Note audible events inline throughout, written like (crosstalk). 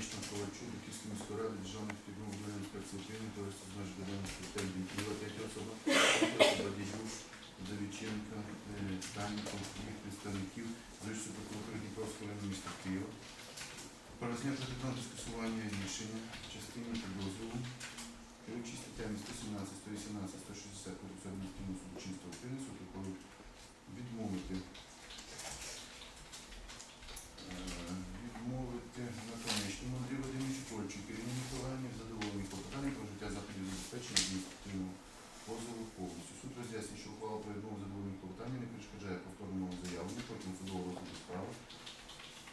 Наконечно Ковальчук, Київської міської ради, Державної фігурної інспекції України, товариство з меж відомості Тельбі Києва, третя особа, особа Дідюк, Давіченка, Даніков, їх представників з Вищої прокуратури Дніпровського району міста Києва. Про розняття законного скасування рішення частини підрозділу керуючи статтями 117, 118, 160 Кодексу адміністративного судочинства України суд відмовити відмовити наконечному Андрію Вадимовичу Ковальчу Кирині Миколаївні в задоволенні клопотання про життя заходів забезпечення адміністративного позову повністю. Суд роз'яснює, що ухвала про відмову задоволення клопотання не перешкоджає повторному заявленню протягом судового розгляду справи.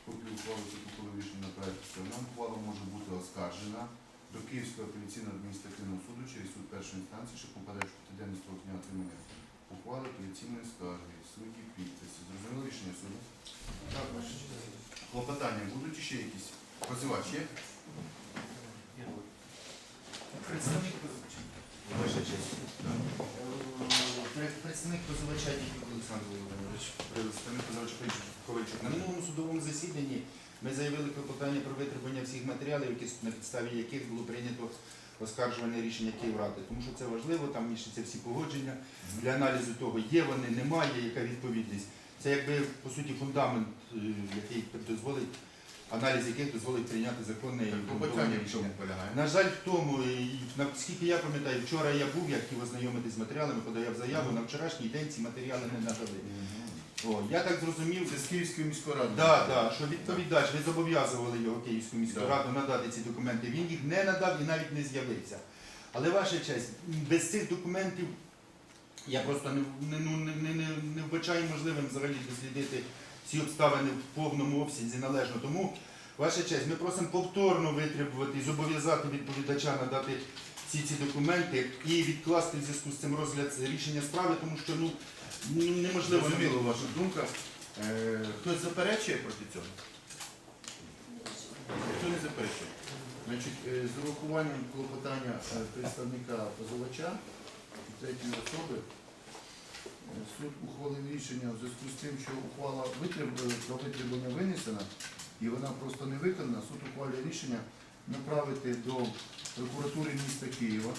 Копію ухвали суд ухвалив рішення направити сторонам. Ухвала може бути оскаржена до Київського апеляційного адміністративного суду через суд першої інстанції, що попадає в п'ятиденний строк дня отримання ухвали апеляційної скарги, судді підписи. Зрозуміло рішення суду? Так, ваше честь. Клопотання будуть ще якісь? Є? Представник позивача. Ваша честь. Е, Представник позивача Олександр Володимирович. Представник позивач Ковальчук. На минулому судовому засіданні ми заявили клопотання про витребування всіх матеріалів, на підставі яких було прийнято оскаржуване рішення Київради. Тому що це важливо, там містяться всі погодження для аналізу того, є вони, немає, яка відповідність. Це якби по суті фундамент, е, який дозволить, аналіз яких дозволить прийняти законне і чому рішення. На жаль, в тому, і наскільки я пам'ятаю, вчора я був, я хотів ознайомитись з матеріалами, подав заяву, на вчорашній день ці матеріали не надали. О, я так зрозумів, Це з Київської міської ради. да, да, що відповідач, ви зобов'язували його Київську міську Да. раду надати ці документи. Він їх не надав і навіть не з'явився. Але ваша честь, без цих документів я просто не, ну, не, не, не, не вбачаю можливим взагалі дослідити ці обставини в повному обсязі належно. Тому, ваша честь, ми просимо повторно витребувати і зобов'язати відповідача надати всі ці документи і відкласти в зв'язку з цим розгляд рішення справи, тому що ну неможливо Зрозуміло ваша думка. Е, Хтось заперечує проти цього? Хто не заперечує? Значить, е, з урахуванням клопотання е, представника позивача третьої особи, суд ухвалив рішення в зв'язку з тим, що ухвала про витреблення винесена і вона просто не виконана. Суд ухвалює рішення направити до прокуратури міста Києва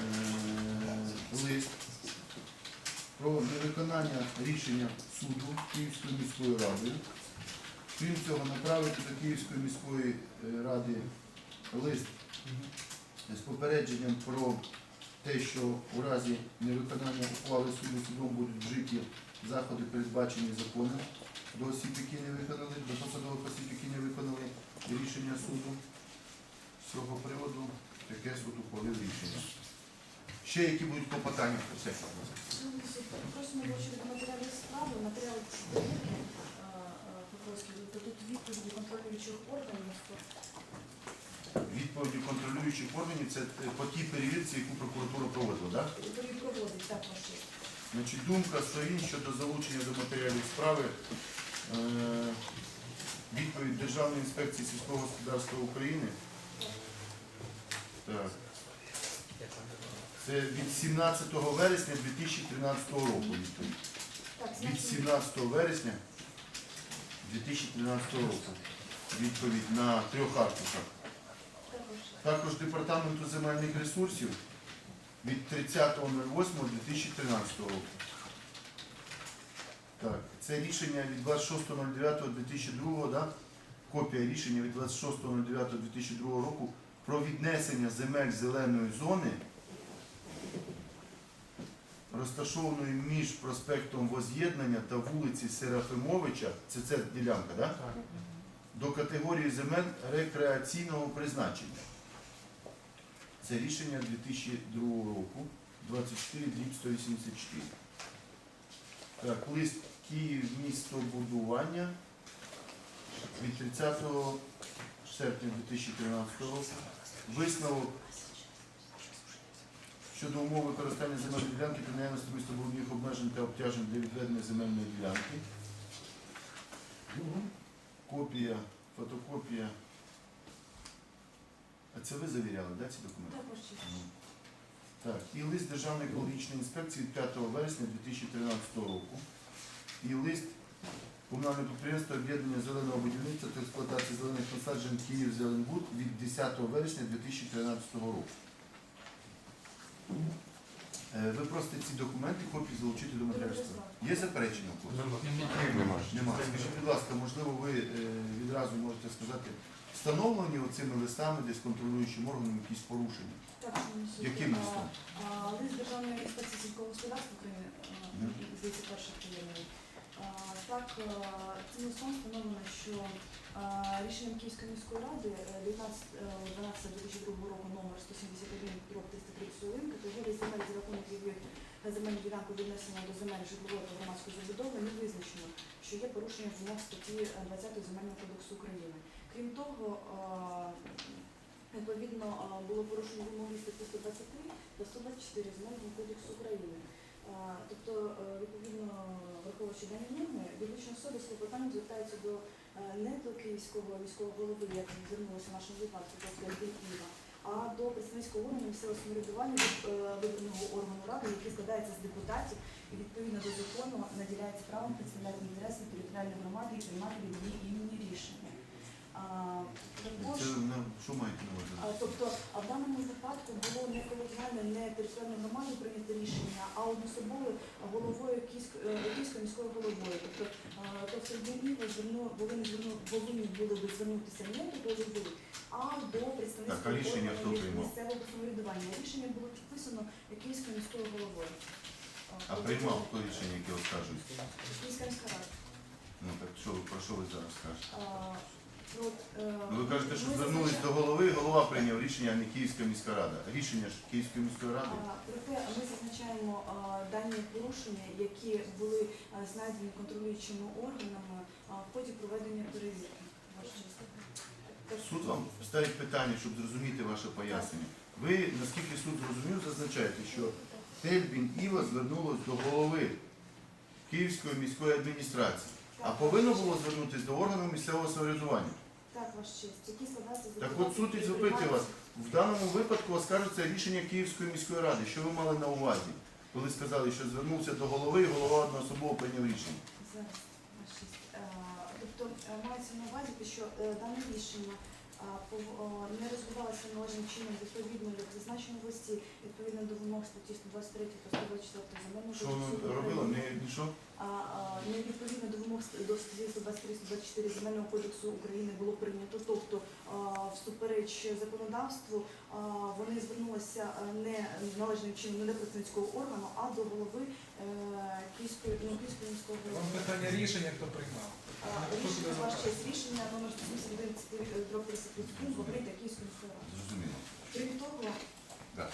е, лист про невиконання рішення суду Київською міською радою. Крім цього, направити до Київської міської е, ради лист з попередженням про те, що у разі невиконання ухвали суду судом будуть вжиті заходи, передбачені законом до осіб, які не виконали, до посадових осіб, які не виконали рішення суду. З цього приводу таке суд ухвалив рішення. Ще які будуть клопотання? Шановний суд, Просимо вручити матеріали справи, матеріали Покровської, тобто тут відповіді контролюючих органів. Відповіді контролюючих органів це е, по тій перевірці, яку прокуратура проводила, так? Вони проводять так. Значить, думка сторін щодо залучення до матеріалів справи. Е, відповідь Державної інспекції сільського господарства України. Так. Це від 17 вересня 2013 року відповідь. Від 17 вересня 2013 року. Відповідь на трьох аркушах. Також. Департаменту земельних ресурсів від 30.08.2013 року. Так, це рішення від 26.09.2002, да? копія рішення від 26.09.2002 року про віднесення земель зеленої зони, розташованої між проспектом Воз'єднання та вулиці Серафимовича, це ця ділянка, да? до категорії земель рекреаційного призначення. Це рішення 2002 року, 24 184. Так, лист Київ містобудування від 30 серпня 2013 року. Висновок щодо умов використання земельної ділянки та наявності містобудівних обмежень та обтяжень для відведення земельної ділянки. Копія, фотокопія. Це ви завіряли, да, ці документи? Так. Ну. Так, і лист Державної екологічної інспекції від 5 вересня 2013 року. І лист комунального підприємства об'єднання зеленого будівництва та експлуатації зелених насаджень Київ Зеленбуд від 10 вересня 2013 року. Е, Ви просите ці документи, копії залучити до матеріалів. Є заперечення у когось? Немає. Немає. Скажіть, будь ласка, можливо, ви е, відразу можете сказати, встановлені оцими листами десь контролюючим органом якісь порушення? Яким листом? Лист Державної інспекції сільського господарства України, Мгм. здається, перша хвилина. Так, цим листом встановлено, що рішенням Київської міської ради е, 19.12.2002 року номер 171 дроб 331 категорії земель за рахунок яких на земельну ділянку віднесено до земель житлової та громадської забудови не визначено, що є порушення вимог статті е, 20 Земельного кодексу України. Крім того, Відповідно, було порушено вимоги статті 123 та 124 Земельного кодексу України. Тобто, е, відповідно, враховуючи дані норми, юридична особа з клопотанням звертається до е, не до Київського міського голови, як звернулося в нашому випадку, тобто Києва, а до представницького органу місцевого самоврядування е, виборного органу ради, який складається з депутатів і відповідно до закону наділяється правом представляти інтереси територіальної громади і приймати від її імені рішення. Також Це на що маєте на увазі? Тобто, в даному випадку було не колегіальне, не територіальною громадою прийнято рішення, а одноособовою головою Київської е, Київською міською головою. Тобто, а, то в Сергіївні повинні повинні були би звернутися не до голови, а до Так, а рішення хто приймав? місцевого самоврядування. Рішення було підписано Київською міською головою. А приймав хто рішення, яке оскаржується? Київська міська рада. Ну так що про що ви зараз кажете? А, про, е, Ну, ви кажете, що звернулись до голови, голова прийняв рішення, а не Київська міська рада. Рішення ж Київської міської ради. Проте ми зазначаємо а, дані порушення, які були а, знайдені контролюючими органами а, в ході проведення перевірки. Суд вам ставить питання, щоб зрозуміти ваше пояснення. Ви, наскільки суд зрозумів, зазначаєте, що Тельбін Іва звернулась до голови Київської міської адміністрації, а повинно було звернутися до органу місцевого самоврядування. Так, ваш честь. Які складаються з Так от суд і запитує вас. В даному випадку оскаржується рішення Київської міської ради. Що ви мали на увазі, коли сказали, що звернувся до голови і голова одноособово прийняв рішення? Зараз, ваш честь. Е, Тобто е, мається на увазі, те, що е, дане рішення а, пов- о, не розвивалося належним чином відповідно як зазначено в листі, відповідно до вимог статті 123 та 124 земельного Що кодексу? України. Не, що? А, а, не відповідно до вимог до статті 123-124 Земельного кодексу України було прийнято, тобто а, всупереч законодавству а, вони звернулися не належним чином не до представницького органу, а до голови е, Київської ну, Київської міського Вам питання рішення, хто приймав? А, Рішення ваш честь, рішення номер 179 дроб 31 говорить Київської міської ради. Зрозуміло. Крім того, Так.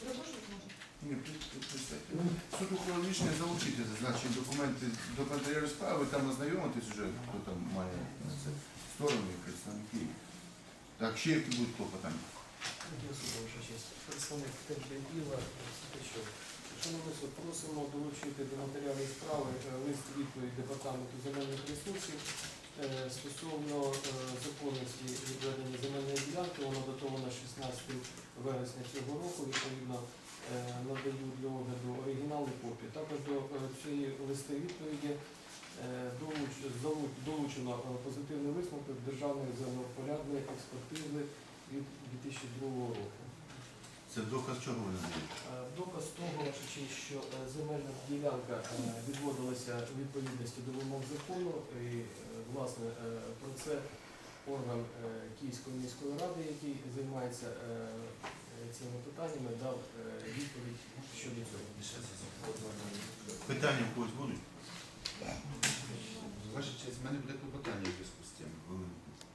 продовжувати можна? Суд ухвалив рішення залучити зазначені документи до матеріалів справи, там ознайомитись вже, хто там має на це сторони, представники. Так, ще які будуть клопотання? Представник Терпіла Сутичов. Шановний суд, просимо долучити до матеріалів справи е, лист відповідь Департаменту земельних ресурсів е, стосовно е, законності відведення земельної ділянки. Воно датовано 16 вересня цього року. Відповідно, надаю для огляду оригінал і копії. Також до е, цієї листи відповіді е, долучено е, позитивний висновок Державної землепорядної експертизи від 2002 року. Це доказ чого ви надаєте? Е, Доказ того, що е, земельна ділянка е, відводилася у відповідності до вимог закону, і е, власне е, про це орган е, Київської міської ради, який займається е, е, цими питаннями, дав е, відповідь щодо цього. Питання в когось будуть? Ваша честь, в мене буде клопотання у зв'язку з цим.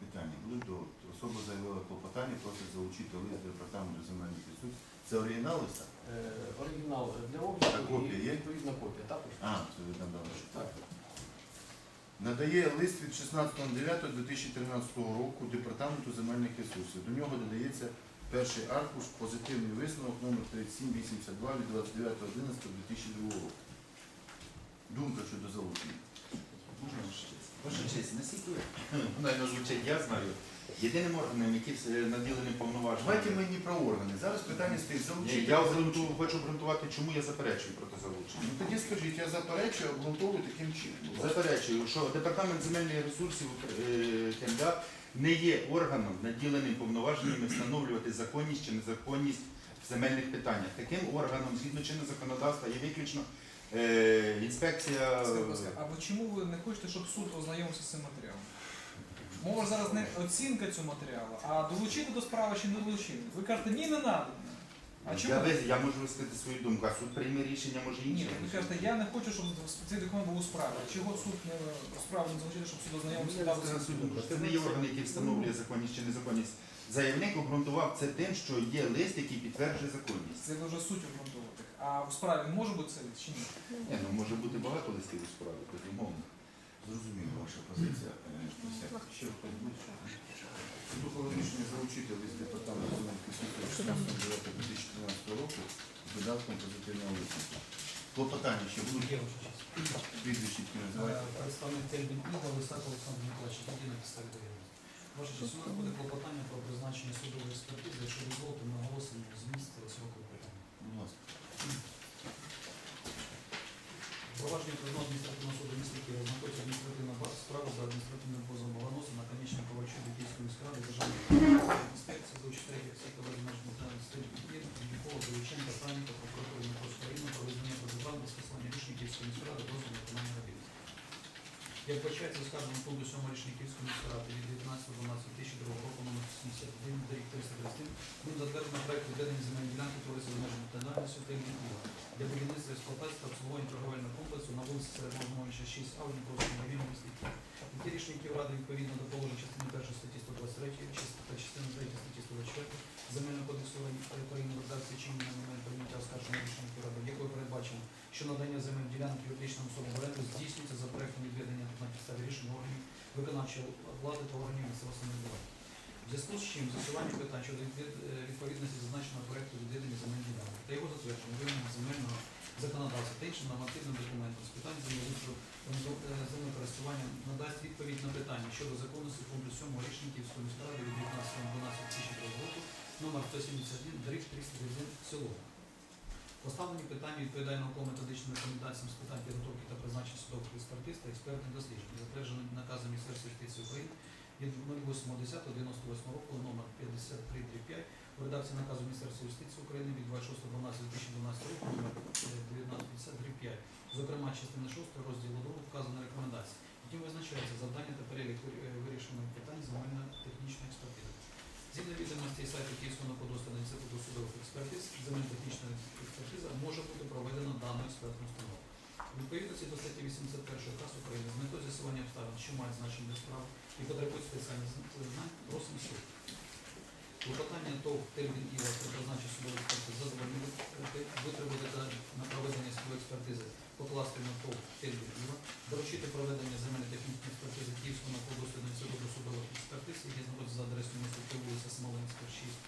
Питання. Будуть до особа заявила клопотання, просить залучити лист департаменту земельних ресурсів. Це оригінал листа? Е, Оригінал для А копія і є? відповідна копія також. А, це ви там дали. Так. Надає лист від 16.09.2013 року Департаменту земельних ресурсів. До нього додається Перший аркуш, позитивний висновок номер 3782 від 29.11.2002 року. Думка щодо залучення. Можна ваша честь? Ваша честь, наскільки (laughs) вона звучить, я знаю. Єдиним органом, який наділений повноваженнями. Давайте ми не про органи. Зараз питання стоїть залучити. Я обґрунтую- хочу обґрунтувати, чому я заперечую проти залучення. Ну тоді скажіть, я заперечую, обґрунтовую таким чином. Заперечую, що департамент земельних ресурсів е, КМДА не є органом, наділеним повноваженнями встановлювати законність чи незаконність в земельних питаннях. Таким органом, згідно чинного законодавства, є виключно е, інспекція. Скажіть, будь ласка, А ви чому ви не хочете, щоб суд ознайомився з цим матеріалом? Мова зараз не оцінка цього матеріалу, а долучити до справи чи не долучити. Ви кажете, ні, не треба. А чому? Я, вис- я можу висказати свою думку, а суд прийме рішення, може Ні, інше. ви кажете, я не хочу, щоб цей документ був у справі. Чого суд не справу не залучити, щоб суд ознайомився Я дав. Це не є орган, який встановлює законність чи незаконність. Заявник обґрунтував це тим, що є лист, який підтверджує законність. Це ви вже суть обґрунтувати. А в справі він може бути це чи ні? Ні, ну може бути багато листів у справі, безумовно. Зрозуміла ваша позиція. Е. Ще хтось буде? Слухали рішення залучити лист департаменту земельних ресурсів 2014 року з додатком позитивного висновку. Клопотання ще будуть які називають. Е, Представник Тельбін Олександр Лисак Олександр Миколаївич, тоді на підставі довіреності. Ваша часу у нас буде клопотання про призначення судової експертизи, якщо дозволити, ми оголосимо зміст цього клопотання. Будь ласка. Провадження Окружного адміністративного суду міста Києва знаходиться адміністративна база справи за адміністративним позовом Баланоса на конічній ковачу Київської міської ради Державної інспекції за участя всіх товарів меж Києва, Дмітрова, Довіченка, Саніка, прокуратури Дніпровської України про визнання протиправного скасування рішення Київської міської ради про виконання робіт. Як вбачається скарженому пункту 7 рішення Київської міської ради від 19.12.2002 року номер 71 рік 331 був затверджено проект відведення земельної ділянки товариства з межами національності та для будівництва експлуатації та обслуговування торговельного комплексу на вулиці Середмовномовича 6 А в Дніпровському районі міста Києва. Такі рішення Київради відповідно до положень частини 1 статті 123 та частини 3 статті 124 Земельного кодексу України редакції чинення на момент прийняття оскарження рішення Київради, якою передбачено, що надання земель ділянки юридичним особам оренду здійснюється за проектом відведення на підставі рішень органів виконавчої влади та органів місцевого самоврядування. В зв'язку з чим засування питань щодо е, відповідності зазначеного проекту відведення земельної ділянки та його затвердження вимог земельного законодавства та іншим нормативним документом з питань землеустрою е, землекористування надасть відповідь на питання щодо законності пункту 7 рішення Київської міської ради від 19.12.2002 року номер 171 дріб 331 в цілому. Поставлені питання відповідає науково-методичним рекомендаціям з питань підготовки та призначення судових експертиз та експертних досліджень, затверджений наказом Міністерства юстиції України від 08.10.98 року номер 53 5 у редакції наказу Міністерства юстиції України від 26.12.2012 року номер 1950 зокрема частина 6 розділу 2 вказана рекомендація, яким визначається завдання та перелік вирішених питань земельно-технічної експертизи. Згідно відомостей сайту Київського науково-дослідного інституту судових експертиз, земельно-технічна експертиза може бути проведена даною експертною установою. Відповідно, відповідності до статті 81 КАС України з метою з'ясування обставин, що мають значення для справ і потребують спеціальних знань, просимо суд. ТОВ термін Іва про призначення судової експертизи задовольнити, витребувати та на проведення судової експертизи покласти на ТОВ термін Іва, доручити проведення земельно-технічної експертизи Київського науково-дослідного інституту судових експертиз, які знаходяться за адресою міста вулиця Смоленська, 6.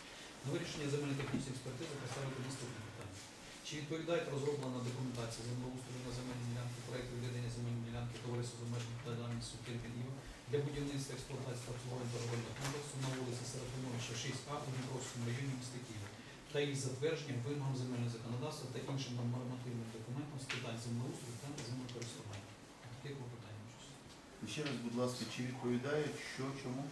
На вирішення земельно-технічної експертизи поставити наступне питання. Чи відповідає розроблена документація землеустрою на земельні ділянки проєкту відведення земельної ділянки товариства з обмеженою відповідальністю Терпін'їва для будівництва експлуатації та обслуговування торговельного комплексу на вулиці Серафимовича 6А у Дніпровському районі міста Києва та її затвердженням вимогам земельного законодавства та іншим нормативним документам з питань землеустрою та землекористування. Таке клопотання. І Ще раз, будь ласка, чи відповідає, що чому?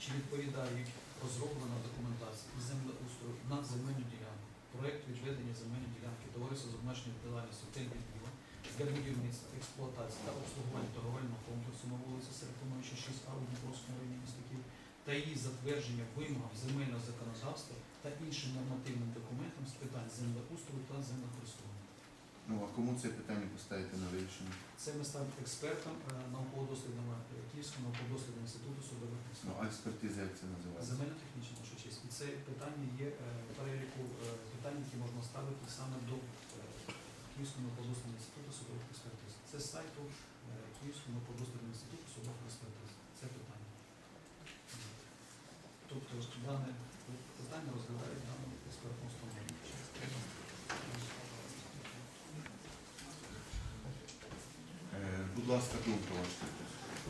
Чи відповідають розроблена документація землеустрою на земельну ділянку, проект відведення земельної ділянки товариства з обмеженою відповідальністю «Тельбідіва» для будівництва, експлуатації та обслуговування торговельного комплексу на вулиці Серпиновича 6А у Дніпровському районі міста Києва та її затвердження вимогам земельного законодавства та іншим нормативним документам з питань землеустрою та землекористування. Ну, а кому це питання поставити на вирішення? Це ми ставимо експертам е, науково-дослідного Київського науково-дослідного інституту судових Ну, а експертиза як це називається? Земельно технічна наша честь. І це питання є е, переліку е, питань, які можна ставити саме до Київського науково-дослідного інституту судових експертиз. Це з сайту е, Київського науково-дослідного інституту судових експертиз. Це питання. Тобто дане питання розглядає дану експертну установу. Е, Будь ласка, думка ваша.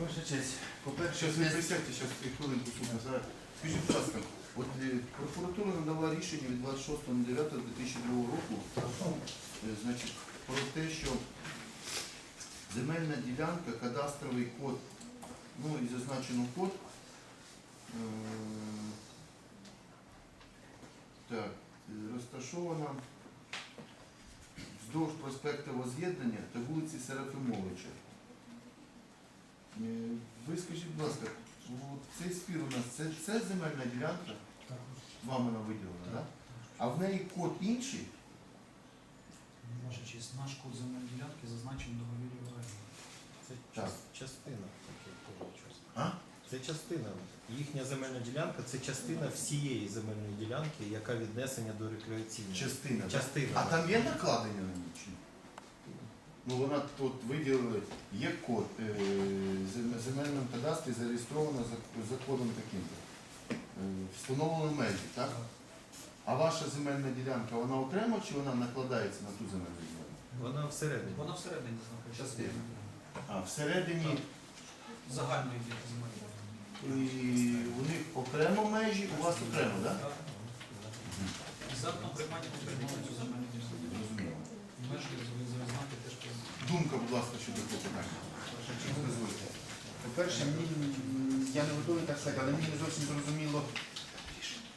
Ваша честь, по-перше, ви присядьте, зараз хвилинку назад. Скажіть, будь ласка, от е, прокуратура надала рішення від 26.09.2002 року, е, значить, про те, що земельна ділянка, кадастровий код, ну і зазначено код. е, Так, розташована вздовж проспекту Воз'єднання та вулиці Серафимовича. Ви скажіть, будь ласка, от цей спір у нас це, це земельна ділянка, вам вона виділена, так? А в неї код інший? Ваша честь, наш код земельної ділянки зазначений в договірі оренди. Це Так. час- частина. А? Це частина. Їхня земельна ділянка це частина всієї земельної ділянки, яка віднесена до рекреаційної. Частина. так? Частина. А там є накладення на ній? чи ні? Ну вона тут виділили, є код е, зем- земельному кадастрі зареєстровано за- законом таким-то. Е, Встановлено межі, так? А ваша земельна ділянка, вона окремо чи вона накладається на ту земельну ділянку? Вона всередині. Вона всередині знаходиться. Частина. А всередині Загальної ділянки і у них окремо межі, у вас окремо, так? Так. За приймання потрібно цю земельну ділянку. Зрозуміло. Межі. Думка, будь ласка, щодо цього питання. По-перше, я не готовий так сказати, але мені не зовсім зрозуміло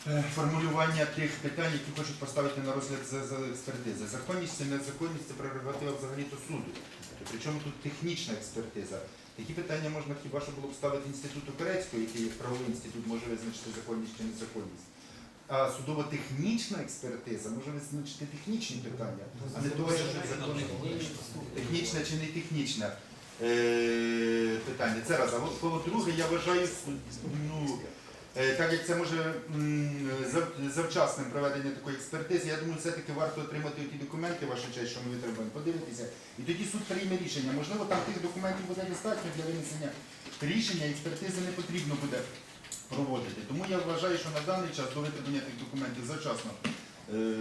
е, формулювання тих питань, які хочуть поставити на розгляд за, за експертизи. Законність це незаконність, це прерогатива взагалі-то суду. Причому тут технічна експертиза. Такі питання можна хіба що було б ставити інституту Турецького, який як правовий інститут може визначити законність чи незаконність. А судово-технічна експертиза може визначити технічні питання, а не того, що законність. Технічне чи не технічне е, питання. Це раз. А по-друге, я вважаю, ну, е, так як це може завчасним проведення такої експертизи, я думаю, все-таки варто отримати ті документи, ваша честь, що ми витримаємо, подивитися. І тоді суд прийме рішення. Можливо, там тих документів буде достатньо для винесення рішення, експертизи не потрібно буде проводити. Тому я вважаю, що на даний час до витримання тих документів завчасно е,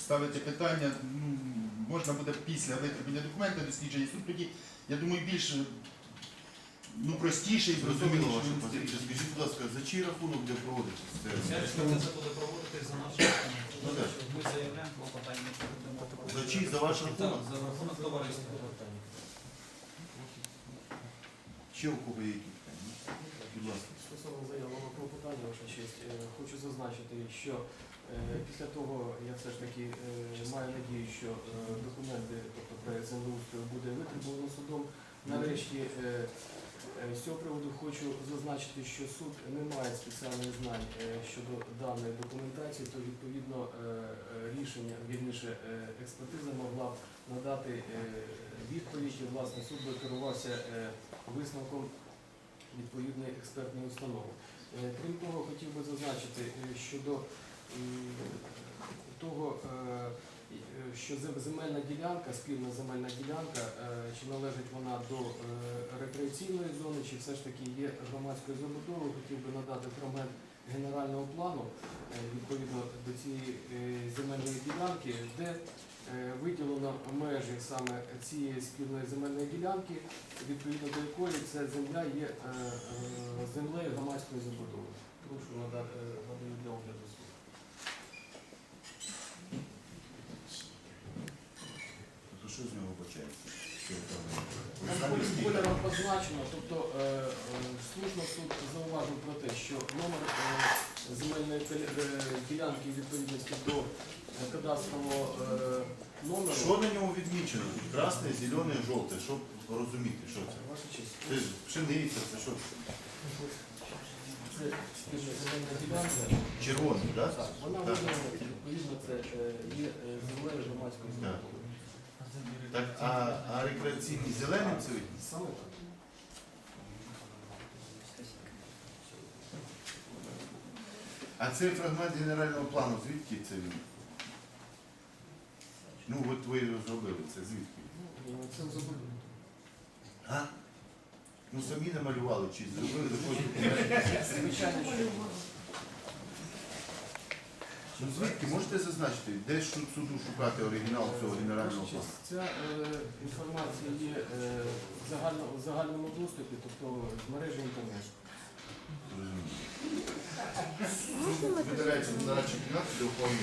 ставити питання, ну, можна буде після витримання документів, дослідження суд тоді, я думаю, більш е, ну, простіше і Зрозуміло зрозуміліше. ваша позиція. Скажіть, будь ласка, за чий рахунок буде проводитися Ця це? експертиза буде проводитись за нашим Ну, так. Ми заявляємо про питання. За чий? За ваш Так, рахунок? за рахунок товариства. Ще у кого є які питання? Будь ласка. Стосовно заявленого клопотання, ваша честь, е, хочу зазначити, що е, після того я все ж таки е, маю надію, що документи, тобто проект землеустрою буде витребувано судом. Нарешті з цього приводу хочу зазначити, що суд не має спеціальних знань щодо даної документації, то відповідно рішення, вірніше, е, експертиза могла б надати відповідь, і власне суд би керувався висновком відповідної експертної установи. Е, Крім того, хотів би зазначити е, щодо того, е, що зем- земельна ділянка, спільна земельна ділянка, чи належить вона до рекреаційної зони, чи все ж таки є громадською забудовою, хотів би надати фрагмент генерального плану відповідно до цієї земельної ділянки, де виділено межі саме цієї спільної земельної ділянки, відповідно до якої ця земля є е, е, землею громадської забудови. Прошу надати е, для огляду суду. Що з нього? Там кольором позначено, тобто е, е, слушно суд зауважив про те, що номер е, земельної е, ділянки відповідності до е, кадастрового е, номеру. Що на ньому відмічено? Красне, зелене, жовте. Щоб розуміти, що це? Ваша честь. Це ж пшениця, це що? Це спільна земельна ділянка. Червоне, так? Так, вона Так. виділена, відповідно, це е, є е, землею громадської Так. забудови. Так, а, а рекреаційні зелені це видно? Саме так. А цей фрагмент генерального плану, звідки це він? Ну, от ви зробили, це звідки? Ну, Це в. А? Ну самі намалювали чи зробили. Звичайно, що Ну звідки можете зазначити, де ж суду шукати оригінал цього генерального плану? Ця е, інформація є е, в, загально, в загальному доступі, тобто в мережі інтернет. Зрозуміло. Видаляється на кімнаті для ухвалення.